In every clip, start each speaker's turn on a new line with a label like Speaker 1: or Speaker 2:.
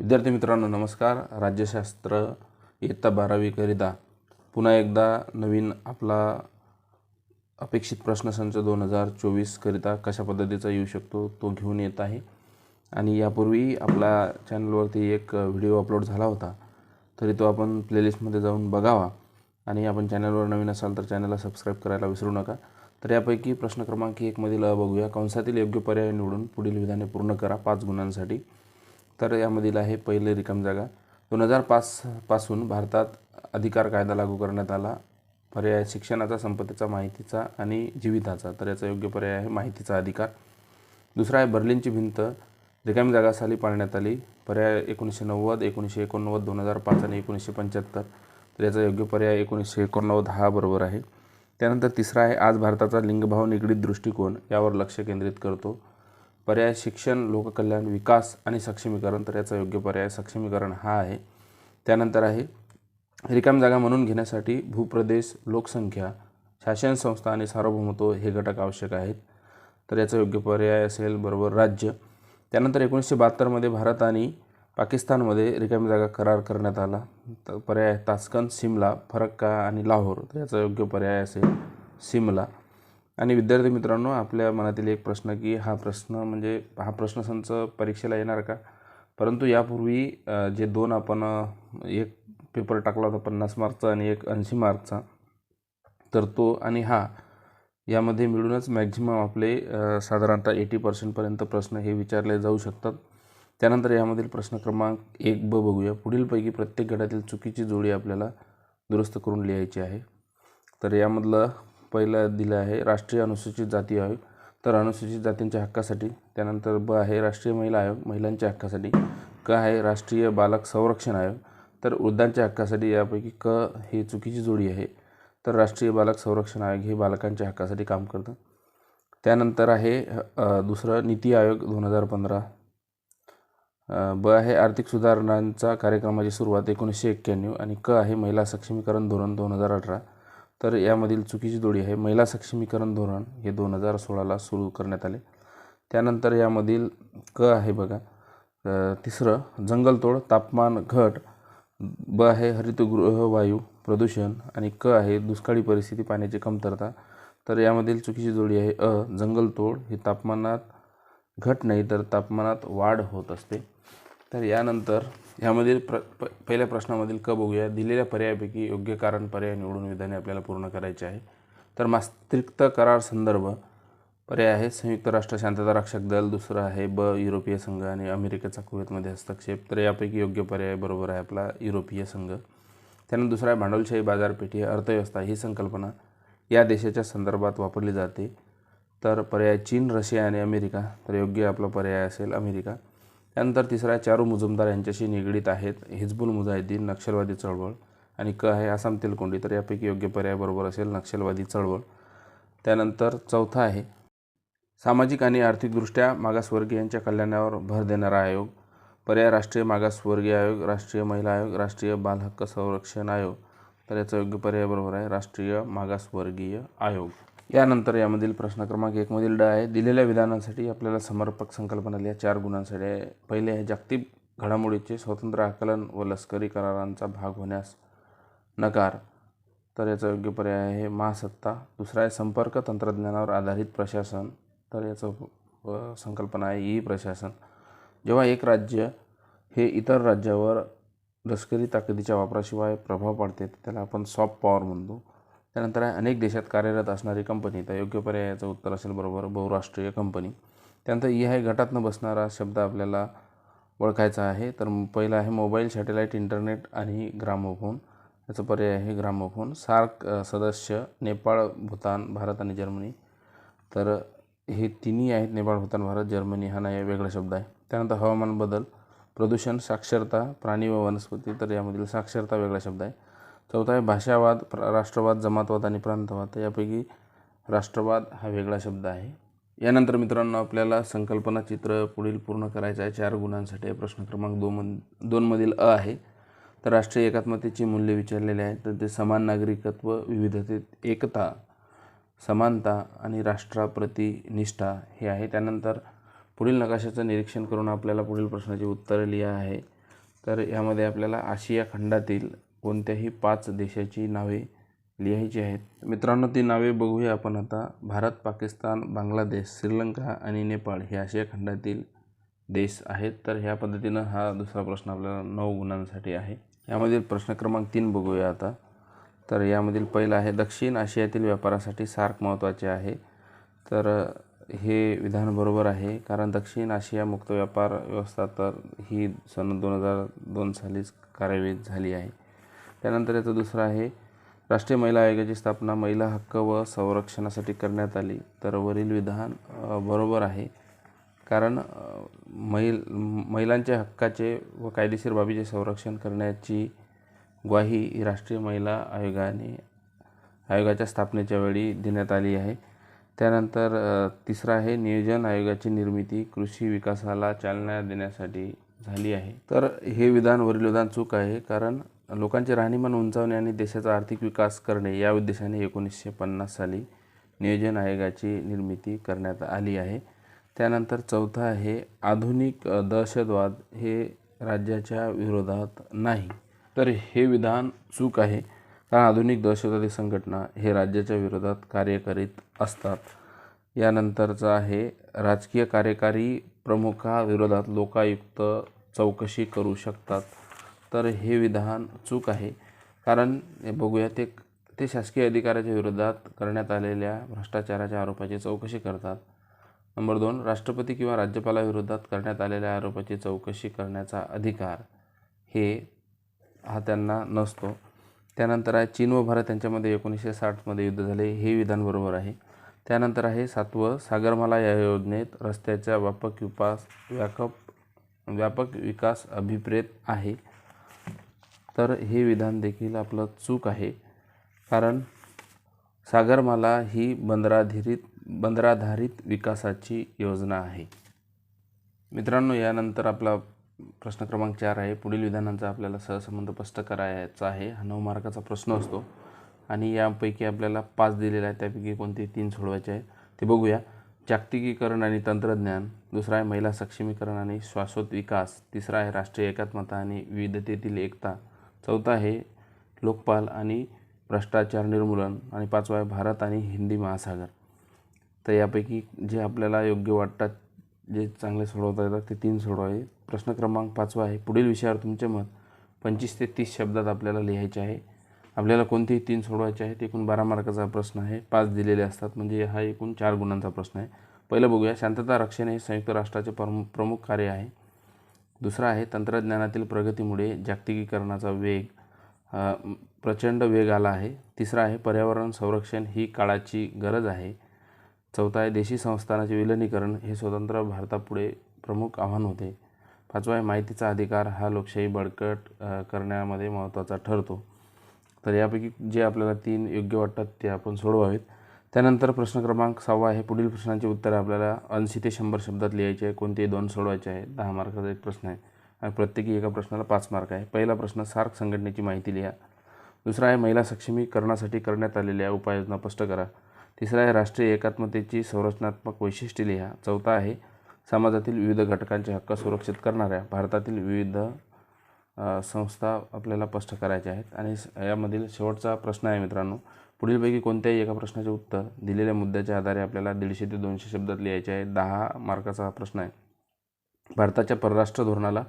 Speaker 1: विद्यार्थी मित्रांनो नमस्कार. राज्यशास्त्र इयत्ता बारावीकरिता पुन्हा एकदा नवीन आपला अपेक्षित प्रश्नसंच दोन हजार चोवीसकरिता कशा पद्धतीचा येऊ शकतो तो घेऊन येत आहे. आणि यापूर्वी आपला चॅनलवरती एक व्हिडिओ अपलोड झाला होता तरी तो आपण प्लेलिस्टमध्ये जाऊन बघावा. आणि आपण चॅनलवर नवीन असाल तर चॅनलला सबस्क्राईब करायला विसरू नका. तर यापैकी प्रश्न क्रमांक एकमधील बघूया. कंसातील योग्य पर्याय निवडून पुढील विधाने पूर्ण करा पाच गुणांसाठी. तर यामधील आहे पहिले रिकाम जागा. दोन हजार पाच पासून भारतात अधिकार कायदा लागू करण्यात आला. पर्याय शिक्षणाचा संपत्तीचा माहितीचा आणि जीविताचा तर याचा योग्य पर्याय आहे माहितीचा अधिकार. दुसरा आहे बर्लिनची भिंत. रिकामी जागा साली पाळण्यात आली. पर्याय एकोणीसशे नव्वद एकोणीसशे एकोणनव्वद दोन हजार पाच आणि एकोणीसशे पंच्याहत्तर. तर याचा योग्य पर्याय एकोणीसशे एकोणनव्वद हा बरोबर आहे. त्यानंतर तिसरा आहे आज भारताचा लिंगभाव निगडीत दृष्टिकोन यावर लक्ष केंद्रित करतो. पर्याय शिक्षण लोककल्याण विकास आणि सक्षमीकरण तर याचा योग्य पर्याय सक्षमीकरण हा आहे. त्यानंतर आहे रिकाम जागा म्हणून घेण्यासाठी भूप्रदेश लोकसंख्या शासन संस्था आणि सार्वभौमत्व हे घटक आवश्यक आहेत. तर याचा योग्य पर्याय असेल बरोबर राज्य. त्यानंतर एकोणीसशे बहात्तरमध्ये भारत आणि पाकिस्तानमध्ये रिकामी जागा करार करण्यात आला. तर पर्याय तास्कन सिमला फरक्का आणि लाहोर. तर याचा योग्य पर्याय असेल सिमला. आणि विद्यार्थी मित्रांनो आपल्या मनातील एक प्रश्न की हा प्रश्न म्हणजे हा प्रश्नसंच परीक्षेला येणार का? परंतु यापूर्वी जे दोन आपण एक पेपर टाकला होता पन्नास मार्कचा आणि एक ऐंशी मार्कचा तर तो आणि हा यामध्ये मिळूनच मॅक्झिमम आपले साधारणतः एटी पर्सेंटपर्यंत प्रश्न हे विचारले जाऊ शकतात. त्यानंतर यामधील प्रश्न क्रमांक एक ब बघूया. पुढीलपैकी प्रत्येक गटातील चुकीची जोडी आपल्याला दुरुस्त करून लिहायची आहे. तर यामधलं पहिलं दिलं आहे राष्ट्रीय अनुसूचित जाती आयोग. तर अनुसूचित जातींच्या हक्कासाठी त्यानंतर ब आहे राष्ट्रीय महिला आयोग महिलांच्या हक्कासाठी क आहे राष्ट्रीय बालक संरक्षण आयोग. तर वृद्धांच्या हक्कासाठी यापैकी क हे चुकीची जोडी आहे. तर राष्ट्रीय बालक संरक्षण आयोग हे बालकांच्या हक्कासाठी काम करतं. त्यानंतर आहे दुसरं नीती आयोग दोन हजार पंधरा. ब आहे आर्थिक सुधारणांचा कार्यक्रमाची सुरुवात एकोणीसशे एक्क्याण्णव आणि क आहे महिला सक्षमीकरण धोरण दोन हजार अठरा. तर यामधील चुकीची जोडी आहे. महिला सक्षमीकरण धोरण हे दोन हजार सोळाला सुरू करण्यात आले. त्यानंतर यामधील क आहे बघा. तिसरं जंगलतोड तापमान घट ब आहे हरितगृह वायू प्रदूषण आणि क आहे दुष्काळी परिस्थिती पाण्याची कमतरता. तर यामधील चुकीची जोडी आहे. अ जंगलतोड ही तापमानात घट नाही तर तापमानात वाढ होत असते. तर यानंतर ह्यामधील प्र प पहिल्या प्रश्नामधील क बघूया. दिलेल्या पर्यायापैकी योग्य कारण पर्याय निवडून विधाने आपल्याला पूर्ण करायचे आहे. तर मास्त्रिक्त करार संदर्भ. पर्याय आहे संयुक्त राष्ट्र शांतता रक्षक दल. दुसरं आहे ब युरोपीय संघ आणि अमेरिकेचा कुवेतमध्ये हस्तक्षेप. तर यापैकी योग्य पर्याय बरोबर आहे आपला युरोपीय संघ. त्यानंतर दुसरा आहे भांडवलशाही बाजारपेठी अर्थव्यवस्था ही संकल्पना या देशाच्या संदर्भात वापरली जाते. तर पर्याय चीन रशिया आणि अमेरिका. तर योग्य आपला पर्याय असेल अमेरिका. त्यानंतर तिसरा आहे चारू मुजुमदार यांच्याशी निगडीत आहेत हिजबुल मुजाहिदीन नक्षलवादी चळवळ आणि क आहे आसाम तेलकोंडी तर यापैकी योग्य पर्याय बरोबर असेल नक्षलवादी चळवळ. त्यानंतर चौथा आहे सामाजिक आणि आर्थिकदृष्ट्या मागासवर्गीयांच्या कल्याणावर भर देणारा आयोग. पर्याय राष्ट्रीय मागासवर्गीय आयोग राष्ट्रीय महिला आयोग राष्ट्रीय बालहक्क संरक्षण आयोग. तर याचा योग्य पर्याय बरोबर आहे राष्ट्रीय मागासवर्गीय आयोग. यानंतर यामधील प्रश्न क्रमांक एकमधील ड आहे दिलेल्या विधानांसाठी आपल्याला समर्पक संकल्पना या चार गुणांसाठी आहे पहिले आहे जागतिक घडामोडीचे स्वतंत्र आकलन व लष्करी करारांचा भाग होण्यास नकार. तर याचा योग्य पर्याय आहे महासत्ता. दुसरा आहे संपर्क तंत्रज्ञानावर आधारित प्रशासन. तर याचं संकल्पना आहे ई प्रशासन. जेव्हा एक राज्य हे इतर राज्यावर लष्करी ताकदीच्या वापराशिवाय प्रभाव पाडते त्याला आपण सॉफ्ट पॉवर म्हणतो. त्यानंतर आहे अनेक देशात कार्यरत असणारी कंपनी तर योग्य पर्यायाचं उत्तर असेल बरोबर बहुराष्ट्रीय कंपनी त्यानंतर ई आहे गटात न बसणारा शब्द आपल्याला ओळखायचा आहे. तर पहिला आहे मोबाईल सॅटेलाईट इंटरनेट आणि ग्रामोफोन याचा पर्याय आहे ग्रामोफोन सार्क सदस्य नेपाळ भूतान भारत आणि जर्मनी. तर हे तिन्ही आहेत नेपाळ भूतान भारत जर्मनी. हा नाही वेगळा शब्द आहे. त्यानंतर हवामान बदल प्रदूषण साक्षरता प्राणी व वनस्पती. तर यामधील साक्षरता वेगळा शब्द आहे. चौथा आहे भाषावाद प्र राष्ट्रवाद जमातवाद आणि प्रांतवाद. यापैकी राष्ट्रवाद हा वेगळा शब्द आहे. यानंतर मित्रांनो आपल्याला संकल्पना चित्र पुढील पूर्ण करायचं आहे. चार गुणांसाठी प्रश्न क्रमांक दोन दोनमधील अ आहे. तर राष्ट्रीय एकात्मतेची मूल्य विचारलेले आहे तर ते समान नागरिकत्व विविधतेत एकता समानता आणि राष्ट्राप्रती निष्ठा हे आहे. त्यानंतर पुढील नकाशाचं निरीक्षण करून आपल्याला पुढील प्रश्नाची उत्तरं लिहा आहे. तर यामध्ये आपल्याला आशिया खंडातील कोणत्याही पाच देशाची नावे लिहायची आहेत. मित्रांनो ती नावे बघूया आपण आता. भारत पाकिस्तान बांगलादेश श्रीलंका आणि नेपाळ हे आशिया खंडातील देश आहेत. तर ह्या पद्धतीनं हा दुसरा प्रश्न आपल्याला नऊ गुणांसाठी आहे. यामधील प्रश्न क्रमांक तीन बघूया आता. तर यामधील पहिला आहे दक्षिण आशियातील व्यापारासाठी सार्क महत्त्वाचे आहे. तर हे विधान बरोबर आहे कारण दक्षिण आशिया मुक्त व्यापार व्यवस्था तर ही सन दोन हजार दोन सालीच कार्यान्वित झाली आहे. त्यानंतर याचं दुसरं आहे राष्ट्रीय महिला आयोगाची स्थापना महिला हक्क व संरक्षणासाठी करण्यात आली. तर वरील विधान बरोबर आहे. कारण महिल महिलांच्या हक्काचे व कायदेशीर बाबीचे संरक्षण करण्याची ग्वाही राष्ट्रीय महिला आयोगाने आयोगाच्या स्थापनेच्या वेळी देण्यात आली आहे. त्यानंतर तिसरा तिसरं आहे नियोजन आयोगाची निर्मिती कृषी विकासाला चालना देण्यासाठी झाली आहे. तर हे विधान वरील विधान चूक आहे. कारण लोकांचे राहणीमान उंचावणे आणि देशाचा आर्थिक विकास करणे या उद्देशाने एकोणीसशे पन्नास साली नियोजन आयोगाची निर्मिती करण्यात आली आहे. त्यानंतर चौथा आहे आधुनिक दहशतवाद हे राज्याच्या विरोधात नाही तर हे विधान चूक आहे कारण आधुनिक दहशतवादी संघटना हे राज्याच्या विरोधात कार्य करीत असतात. यानंतरचं आहे राजकीय कार्यकारी प्रमुखाविरोधात लोकायुक्त चौकशी करू शकतात. तर हे विधान चूक आहे. कारण बघूया ते ते शासकीय अधिकाऱ्याच्या विरोधात करण्यात आलेल्या भ्रष्टाचाराच्या आरोपाची चौकशी करतात. नंबर दोन राष्ट्रपती किंवा राज्यपालाविरोधात करण्यात आलेल्या आरोपाची चौकशी करण्याचा अधिकार हे हा त्यांना नसतो. त्यानंतर आहे चीन व भारत यांच्यामध्ये एकोणीसशे साठमध्ये युद्ध झाले हे विधान बरोबर आहे. त्यानंतर आहे सातवं सागरमाला या योजनेत रस्त्याचा व्यापक विकास व्यापक व्यापक विकास अभिप्रेत आहे. तर हे विधान देखील आपलं चूक आहे. कारण सागरमाला ही बंदराधिरित बंदराधारित विकासाची योजना आहे. मित्रांनो यानंतर आपला प्रश्न क्रमांक चार आहे. पुढील विधानांचा आपल्याला सहसंबंध स्पष्ट करायचा आहे. हा नऊ मार्काचा प्रश्न असतो. आणि यापैकी आपल्याला पाच दिलेला आहे त्यापैकी कोणते? तीन सोडवायचे आहे ते बघूया. जागतिकीकरण आणि तंत्रज्ञान. दुसरा आहे महिला सक्षमीकरण आणि शाश्वत विकास. तिसरा आहे राष्ट्रीय एकात्मता आणि विविधतेतील एकता. चौथा आहे लोकपाल आणि भ्रष्टाचार निर्मूलन आणि पाचवा आहे भारत आणि हिंदी महासागर. तर यापैकी जे आपल्याला योग्य वाटतात जे चांगले सोडवता येतात ते तीन सोडवावे प्रश्न क्रमांक पाचवा आहे. पुढील विषयावर तुमचे मत पंचवीस ते तीस शब्दात आपल्याला लिहायचे आहे. आपल्याला कोणतेही तीन सोडवायचे आहेत एकूण बारा मार्काचा प्रश्न आहे. पाच दिलेले असतात म्हणजे हा एकूण चार गुणांचा प्रश्न आहे. पहिलं बघूया. शांतता रक्षण हे संयुक्त राष्ट्राचे प्रमुख प्रमुख कार्य आहे. दुसरा आहे तंत्रज्ञानातील प्रगतीमुळे जागतिकीकरणाचा वेग प्रचंड वेग आला आहे. तिसरा आहे पर्यावरण संरक्षण ही काळाची गरज आहे. चौथा आहे देशी संस्थानाचे विलनीकरण हे स्वतंत्र भारतापुढे प्रमुख आव्हान होते. पाचवा आहे माहितीचा अधिकार हा लोकशाही बळकट करण्यामध्ये महत्त्वाचा ठरतो. तर यापैकी जे आपल्याला तीन योग्य वाटतात ते आपण सोडवावेत. त्यानंतर प्रश्न क्रमांक सहावा आहे. पुढील प्रश्नाचे उत्तर आपल्याला ऐंशी ते शंभर शब्दात लिहायचे आहे. कोणतेही दोन सोडवायचे आहे. दहा मार्काचा एक प्रश्न आहे. आणि प्रत्येकी एका प्रश्नाला पाच मार्क आहे. पहिला प्रश्न सार्क संघटनेची माहिती लिहा. दुसरा आहे महिला सक्षमीकरणासाठी करण्यात आलेल्या उपाययोजना स्पष्ट करा. तिसरा आहे राष्ट्रीय एकात्मतेची संरचनात्मक वैशिष्ट्ये लिहा. चौथा आहे समाजातील विविध घटकांचे हक्क सुरक्षित करणाऱ्या भारतातील विविध संस्था आपल्याला स्पष्ट करायच्या आहेत. आणि यामधील शेवटचा प्रश्न आहे मित्रांनो. पुढीलपैकी कोणत्याही एका प्रश्नाचे उत्तर दिलेल्या मुद्द्याच्या आधारे आपल्याला दीडशे ते दोनशे शब्दात लिहायचे आहे. दहा मार्काचा हा प्रश्न आहे. भारताच्या परराष्ट्र धोरणाला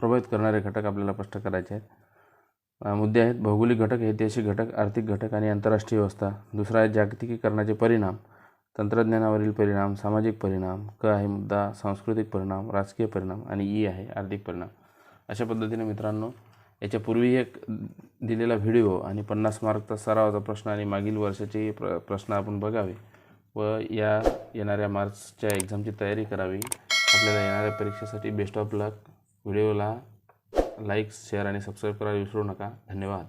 Speaker 1: प्रभावित करणारे घटक आपल्याला स्पष्ट करायचे आहेत. मुद्दे आहेत भौगोलिक घटक ऐतिहासिक घटक आर्थिक घटक आणि आंतरराष्ट्रीय व्यवस्था. दुसरा आहे जागतिकीकरणाचे परिणाम तंत्रज्ञानावरील परिणाम सामाजिक परिणाम क आहे मुद्दा सांस्कृतिक परिणाम राजकीय परिणाम आणि ई आहे आर्थिक परिणाम. अशा पद्धतीने मित्रांनो याच्यापूर्वी एक दिलेला व्हिडिओ आणि पन्नास मार्कचा सरावाचा प्रश्न आणि मागील वर्षाचे प्र प्रश्न आपण बघावे. व या येणाऱ्या मार्चच्या एक्झामची तयारी करावी. आपल्याला येणाऱ्या परीक्षेसाठी बेस्ट ऑफ लक व्हिडिओला लाईक शेअर आणि सबस्क्राईब करायला विसरू नका. धन्यवाद.